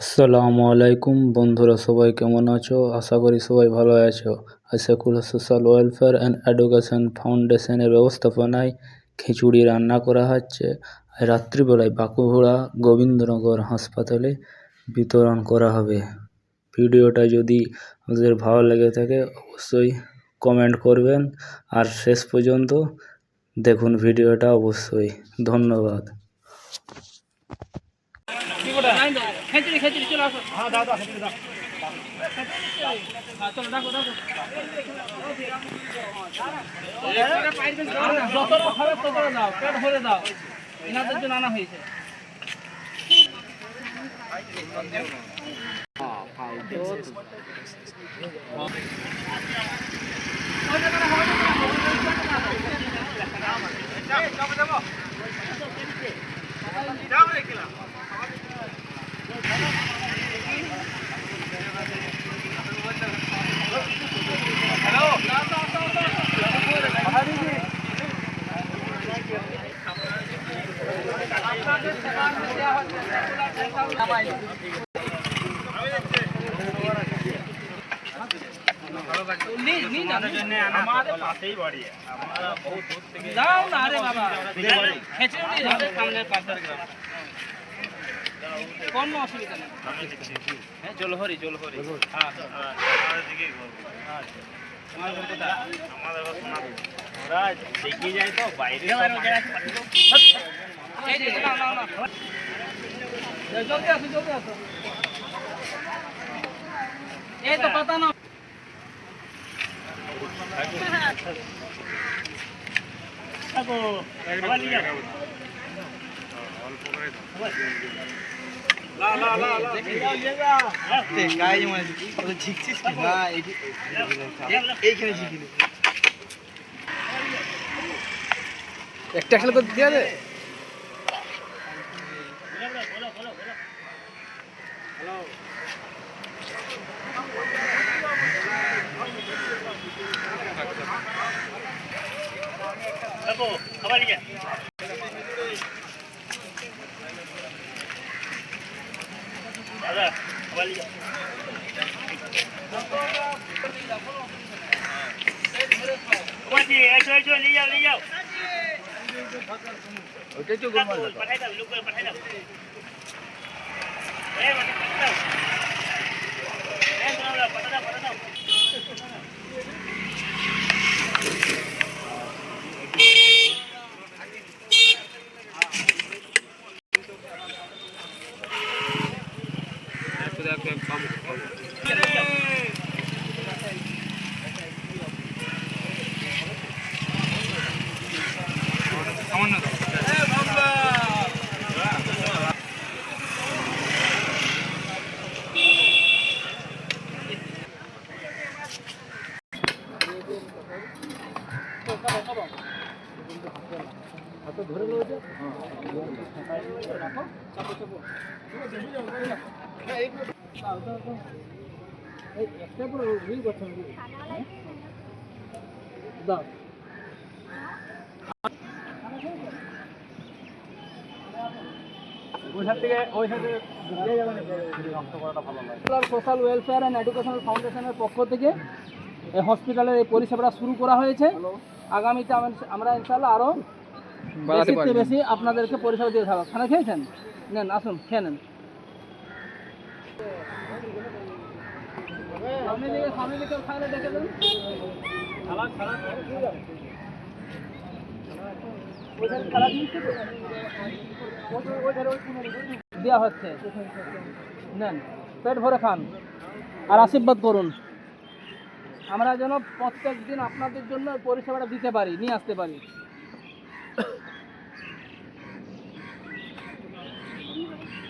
আসসালামু আলাইকুম বন্ধুরা, সবাই কেমন আছো? আশা করি সবাই ভালো আছো। Ashakulla social welfare and education ফাউন্ডেশনের ব্যবস্থাপনায় খিচুড়ি রান্না করা হচ্ছে। রাত্রিবেলায় বাঁকুড়া গোবিন্দনগর হাসপাতালে বিতরণ করা হবে। ভিডিওটা যদি আপনাদের ভালো লেগে থাকে, অবশ্যই কমেন্ট করবেন। আর শেষ পর্যন্ত দেখুন ভিডিওটা অবশ্যই। ধন্যবাদ। খেঁচড়ি খেঁচড়ি চলে আসো। হ্যাঁ দাও দাও যত খাবে তত দাও পেট ভরে দাও। এনাদের জন্য আনা হয়েছে। নি- নি না, আমাদের পাশেই বাড়ি আমরা বহুত দূর থেকে কোনো অসুবিধা নেই হ্যাঁ জলহরি জলহরি হ্যাঁ আমাদের সোনাপুর যায় তো বাইরে এই যে, নাও, নাও, নাও। এই, জলদি আসো, জলদি আসো। এই তো পাতা নাও। একটা খেলে তো দিয়ে দে এসো এসো নিয়ে যাও নিয়ে যাও ওইটাই তো গোলমাল পাঠাই দাও লোক পাঠাই দাও এই মানে পাঠাই দাও এই দাও পাঠাই দাও পাঠাই দাও এই, একটা পুরো রিল করতে হবে। সোশ্যাল ওয়েলফেয়ার অ্যান্ড এডুকেশনাল ফাউন্ডেশনের পক্ষ থেকে এই হসপিটালের এই পরিষেবাটা শুরু করা হয়েছে। আগামীতে আম- আমরা ইনশাল্লাহ আরও বাড়াতে বেশি আপনাদেরকে পরিষেবা দিয়ে খানা খেয়েছেন? নেন আসুন খেয়ে নেন। দেওয়া হচ্ছে। নেন পেট ভরে খান আর আশীর্বাদ করুন। আমরা যেন প্রত্যেক দিন আপনাদের জন্য পরিষেবাটা দিতে পারি নিয়ে আসতে পারি।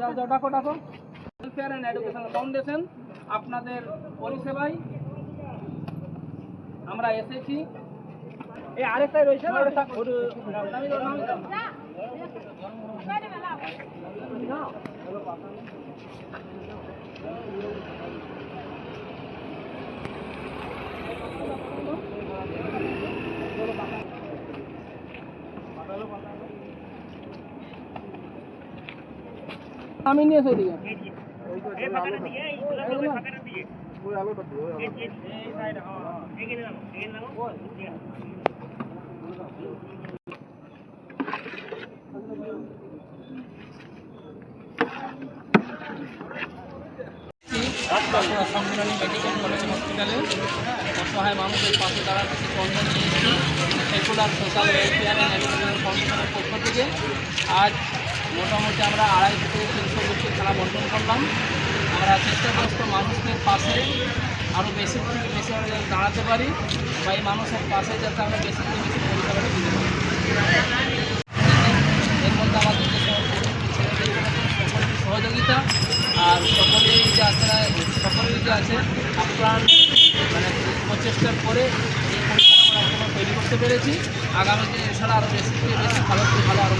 যাও যাও ডাকো ডাকো। ওয়েলফেয়ার অ্যান্ড এডুকেশনাল ফাউন্ডেশন আপনাদের পরিষেবায় আমরা এসেছি। এই আরেকটাই রয়েছে না? নামিয়ে দাও, নামিয়ে দাও। আমি নিয়ে এসে দিকে সম্মিলনী মেডিকেল কলেজ হসপিটালে অসহায় মানুষের পাশে দাঁড়াতে স্পন্দন নিয়েছি সেকুলার সোশ্যাল ওয়েলফেয়ার অ্যান্ড পক্ষ থেকে আজ মোটামুটি আমরা আড়াই থেকে তিনশো লোককে খেলা বন্টন করলাম। আমরা চেষ্টাগ্রস্ত মানুষদের পাশে আরও বেশি থেকে বেশি আমরা দাঁড়াতে পারি। বা এই মানুষের পাশে যাতে আমরা বেশি থেকে বেশি পরিষেবাটা দিতে পারি। এর মধ্যে আমাদের যে ছেলেদের সকলের সহযোগিতা আর সকলেই যে আপনারা সকলেই যে আছে, আপনার মানে প্রচেষ্টার পরে এই পরিষেবা আমরা তৈরি করতে পেরেছি। আগামী দিনে এছাড়া আরও বেশি থেকে বেশি ভালো ভালো আরও